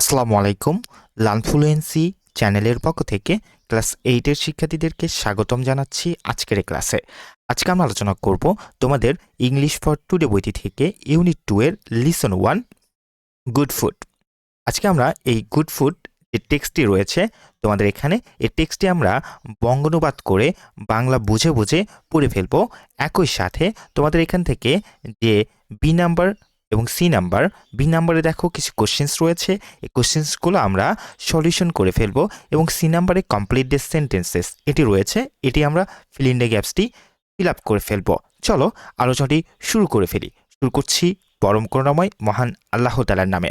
আসসালামু আলাইকুম লানফ্লুয়েন্সি চ্যানেলের পক্ষ থেকে ক্লাস এইটের শিক্ষার্থীদেরকে স্বাগতম জানাচ্ছি আজকের ক্লাসে। আজকে আমরা আলোচনা করব তোমাদের ইংলিশ ফর টুডে বইটি থেকে ইউনিট টু এর লিসন ওয়ান, গুড ফুড। আজকে আমরা এই গুড ফুড যে টেক্সটটি রয়েছে তোমাদের এখানে, এই টেক্সটটি আমরা বঙ্গানুবাদ করে বাংলা বুঝে বুঝে পড়ে ফেলব। একই সাথে তোমাদের এখান থেকে যে বি নাম্বার এবং সি নাম্বার বি নাম্বারে দেখো কিছু কোশ্চেন্স রয়েছে। এই কোশ্চেন্সগুলো আমরা সলিউশন করে ফেলব এবং সি নাম্বারে কমপ্লিট দ্য সেন্টেন্সেস এটি রয়েছে। এটি আমরা ফিল দ্য গ্যাপসটি ফিল আপ করে ফেলব। চলো আলোচনাটি শুরু করে ফেলি। শুরু করছি পরম করুণাময় মহান আল্লাহ তালার নামে।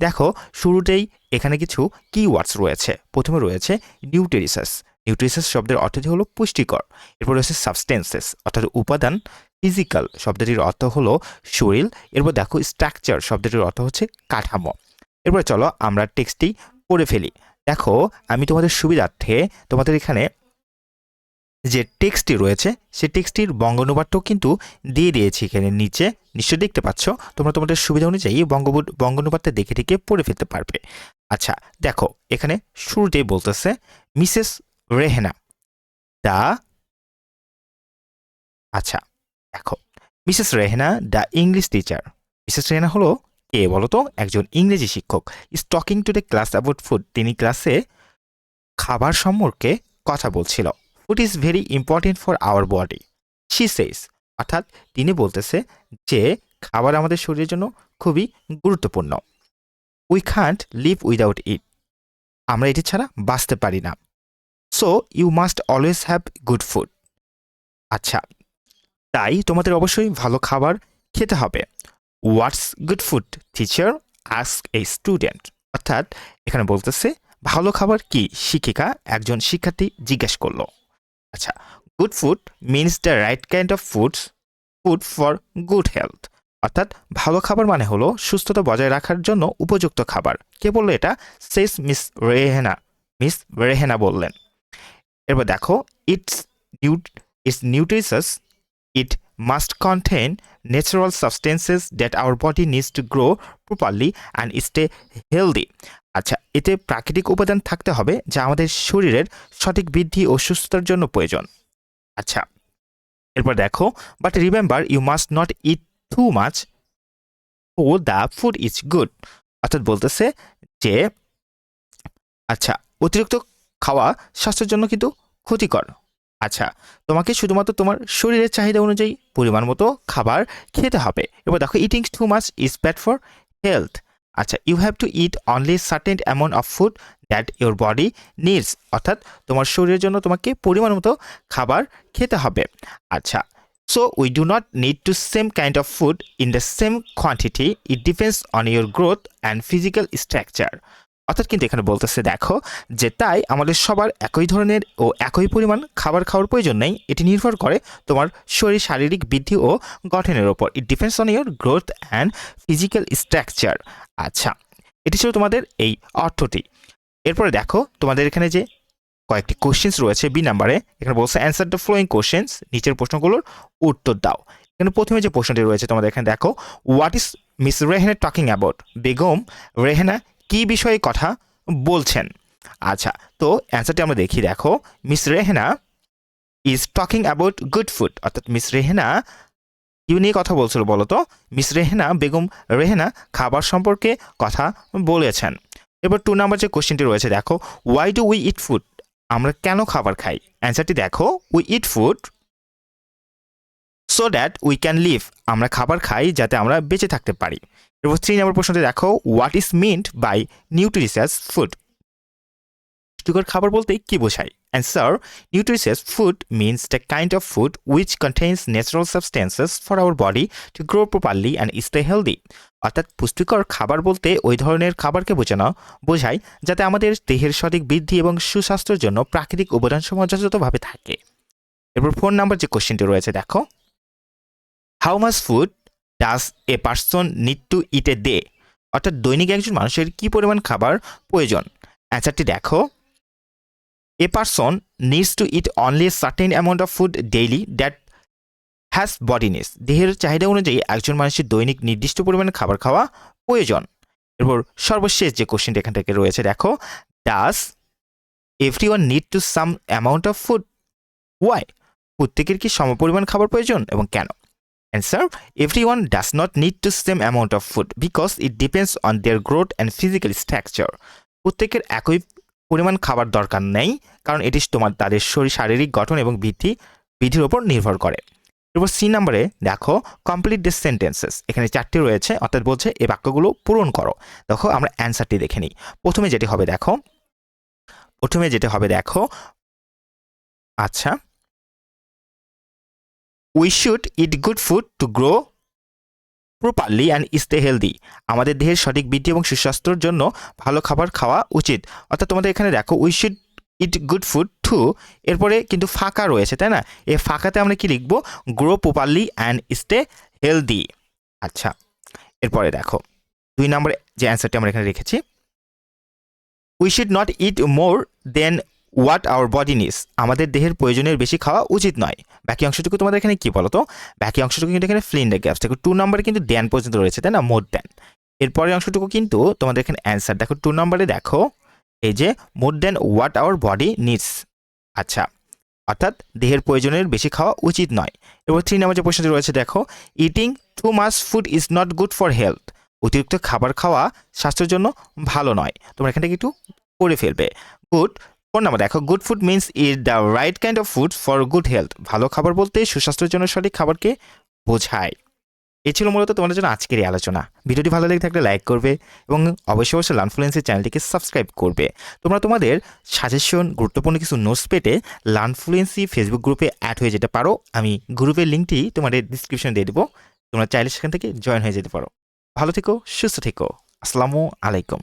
দেখো, শুরুতেই এখানে কিছু কিওয়ার্ডস রয়েছে। প্রথমে রয়েছে নিউট্রিসাস নিউট্রিসাস শব্দের অর্থটি হলো পুষ্টিকর। এরপর রয়েছে সাবস্টেন্সেস অর্থাৎ উপাদান। ফিজিক্যাল শব্দটির অর্থ হলো শরীর। এরপর দেখো স্ট্রাকচার শব্দটির অর্থ হচ্ছে কাঠামো। এরপর চলো আমরা টেক্সটটি পড়ে ফেলি। দেখো আমি তোমাদের সুবিধার্থে তোমাদের এখানে যে টেক্সটটি রয়েছে, সেই টেক্সটটির বঙ্গানুবাদটাও কিন্তু দিয়ে দিয়েছি এখানে নিচে। নিশ্চয়ই দেখতে পাচ্ছ? তোমরা তোমাদের সুবিধা অনুযায়ী বঙ্গবু বঙ্গানুবাদটা দেখে দেখে পড়ে ফেলতে পারবে। আচ্ছা দেখো এখানে শুরুতেই বলতেছে মিসেস রেহেনা দা আচ্ছা দেখো Mrs Rehana the English teacher. Mrs Rehana হলো কে বলো তো একজন ইংরেজি শিক্ষক। Is talking to the class about food. তিনি ক্লাসে খাবার সম্পর্কে কথা বলছিল। Food is very important for our body. She says. অর্থাৎ তিনি বলতেছে যে, খাবার আমাদের শরীরের জন্য খুবই গুরুত্বপূর্ণ। We can't live without it আমরা এটি ছাড়া বাঁচতে পারি না। So you must always have good food আচ্ছা তাই তোমাদের অবশ্যই ভালো খাবার খেতে হবে। What's good food teacher ask a student অর্থাৎ এখানে বলতেছে, ভালো খাবার কি? শিক্ষিকা একজন শিক্ষার্থী জিজ্ঞেস করল। আচ্ছা good food means the right kind of foods food for good health অর্থাৎ ভালো খাবার মানে হলো সুস্থতা বজায় রাখার জন্য উপযুক্ত খাবার। কে বলল এটা? Says Miss Rehana Miss Rehana বললেন। এরপর দেখো it's nut it's nutritious it must contain natural substances that our body needs to grow properly and stay healthy. আচ্ছা এতে প্রাকৃতিক উপাদান থাকতে হবে যা আমাদের শরীরের সঠিক বৃদ্ধি ও সুস্থতার জন্য প্রয়োজন। আচ্ছা এরপর দেখো but remember you must not eat too much of the food is good অর্থাৎ বলতেছে যে আচ্ছা অতিরিক্ত খাওয়া স্বাস্থ্যের জন্য কিন্তু ক্ষতিকর। আচ্ছা তোমাকে শুধুমাত্র তোমার শরীরের চাহিদা অনুযায়ী পরিমাণ মতো খাবার খেতে হবে। এবার দেখো eating too much is bad for health আচ্ছা you have to eat only certain amount of food that your body needs অর্থাৎ তোমার শরীরের জন্য তোমাকে পরিমাণ মতো খাবার খেতে হবে। আচ্ছা so we do not need to same kind of food in the same quantity it depends on your growth and physical structure অর্থাৎ কিন্তু এখানে বলতেছে, দেখো যে তাই আমাদের সবার একই ধরনের ও একই পরিমাণ খাবার খাওয়ার প্রয়োজন নেই। এটি নির্ভর করে তোমার শরীর, শারীরিক বৃদ্ধি ও গঠনের ওপর। It depends on your growth and physical structure আচ্ছা এটি ছিল তোমাদের এই অর্থটি। এরপরে দেখো তোমাদের এখানে যে কয়েকটি কোশ্চেন্স রয়েছে বি নাম্বারে এখানে বলছে অ্যান্সার দ্য ফ্লোয়িং কোশ্চেন্স নিচের প্রশ্নগুলোর উত্তর দাও। এখানে প্রথমে যে প্রশ্নটি রয়েছে, তোমাদের এখানে দেখো what is Miss Rehana talking about Begum Rehana কি বিষয়ে কথা বলছেন? আচ্ছা তো অ্যান্সারটি আমরা দেখি, দেখো Miss Rehana is talking about good food অর্থাৎ মিস রেহেনা কি নিয়ে কথা বলছিল বলো তো? মিস রেহেনা বেগম রেহেনা খাবার সম্পর্কে কথা বলেছেন। এবার টু নাম্বার যে কোশ্চেনটি রয়েছে, দেখো why do we eat food আমরা কেন খাবার খাই? অ্যান্সারটি দেখো we eat food so that we can live আমরা খাবার খাই যাতে আমরা বেঁচে থাকতে পারি। এরপর থ্রি নম্বর প্রশ্নটি দেখো what is meant by nutritious food পুষ্টিকর খাবার বলতে কি বোঝায়? Answer nutritious food means the kind of food which contains natural substances for our body to grow properly and stay healthy অর্থাৎ পুষ্টিকর খাবার বলতে ওই ধরনের খাবারকে বোঝানো, বোঝায় যাতে আমাদের দেহের সঠিক বৃদ্ধি এবং সুস্বাস্থ্যের জন্য প্রাকৃতিক উপাদানসমূহ যথাযথভাবে থাকে। এরপর ফোন নাম্বার যে কোশ্চেনটি রয়েছে, দেখো how much food does a person need to eat a day অর্থাৎ দৈনিক একজন মানুষের কি পরিমাণ খাবার প্রয়োজন? অ্যান্সারটি দেখো। A person needs to eat only certain amount of food daily that has body needs দেহের চাহিদা অনুযায়ী একজন মানুষের দৈনিক নির্দিষ্ট পরিমাণে খাবার খাওয়া প্রয়োজন। এরপর সর্বশেষ যে কোশ্চেনটা এখান থেকে রয়েছে, দেখো। Does every one need to some amount of food why প্রত্যেকের কি সমপরিমাণ খাবার প্রয়োজন এবং কেন? Every one does not need to same amount of food because it depends on their growth and physical structure প্রত্যেকের একই পরিমাণ খাবার দরকার নেই, কারণ এটি তোমার, তাদের শরীর, শারীরিক গঠন এবং বৃদ্ধি, বৃদ্ধির ওপর নির্ভর করে। এরপর সি নাম্বারে দেখো কমপ্লিট দিস সেন্টেন্সেস এখানে চারটি রয়েছে, অর্থাৎ বলছে এই বাক্যগুলো পূরণ করো। দেখো, আমরা অ্যান্সারটি দেখে নিই। প্রথমে যেটি হবে, দেখো, প্রথমে যেটা হবে, দেখো আচ্ছা we should eat good food to grow properly and stay healthy আমাদের দেহের সঠিক বৃদ্ধি এবং সুস্বাস্থ্যের জন্য ভালো খাবার খাওয়া উচিত। অর্থাৎ তোমাদের এখানে দেখো we should eat good food to এরপরে কিন্তু ফাঁকা রয়েছে, তাই না? এই ফাঁকাতে আমরা কি লিখব? Grow properly and stay healthy আচ্ছা এরপরে দেখো, দুই নম্বরে যে অ্যান্সারটি আমরা এখানে রেখেছি। We should not eat more than what our body needs আমাদের দেহের প্রয়োজনের বেশি খাওয়া উচিত নয়। বাকি অংশটুকু তোমাদের এখানে কী বলো তো বাকি অংশটুকু কিন্তু এখানে ফ্লিন্ডার গ্যাপস দেখো টু নম্বরে কিন্তু দেন পর্যন্ত রয়েছে, তাই না? মোর দেন এরপরের অংশটুকু কিন্তু তোমাদের এখানে অ্যান্সার দেখো টু নম্বরে দেখো, এই যে more than what our body needs আচ্ছা অর্থাৎ দেহের প্রয়োজনের বেশি খাওয়া উচিত নয়। এবার থ্রি নম্বর যে প্রশ্নটি রয়েছে, দেখো eating too much food is not good for health অতিরিক্ত খাবার খাওয়া স্বাস্থ্যের জন্য ভালো নয়। তোমরা এখান একটু করে ফেলবে। গুড ফোন নাম্বার, দেখো good food means is the right kind of food for good health ভালো খাবার বলতে সুস্বাস্থ্যের জন্য সঠিক খাবারকে বোঝায়। এ ছিল মূলত তোমাদের জন্য আজকের এই আলোচনা। ভিডিওটি ভালো লেগে থাকলে লাইক করবে এবং অবশ্যই অবশ্যই লার্নফ্লুয়েন্সের চ্যানেলটিকে সাবস্ক্রাইব করবে। তোমরা তোমাদের সাজেশন গুরুত্বপূর্ণ কিছু নোটস পেতে লার্নফ্লুয়েন্সি ফেসবুক গ্রুপে অ্যাড হয়ে যেতে পারো। আমি গ্রুপের লিঙ্কটি তোমাদের ডিসক্রিপশনে দিয়ে দেবো। তোমরা চাইলে সেখান থেকে জয়েন হয়ে যেতে পারো। ভালো থেকো, সুস্থ থেকো। আসসালামু আলাইকুম।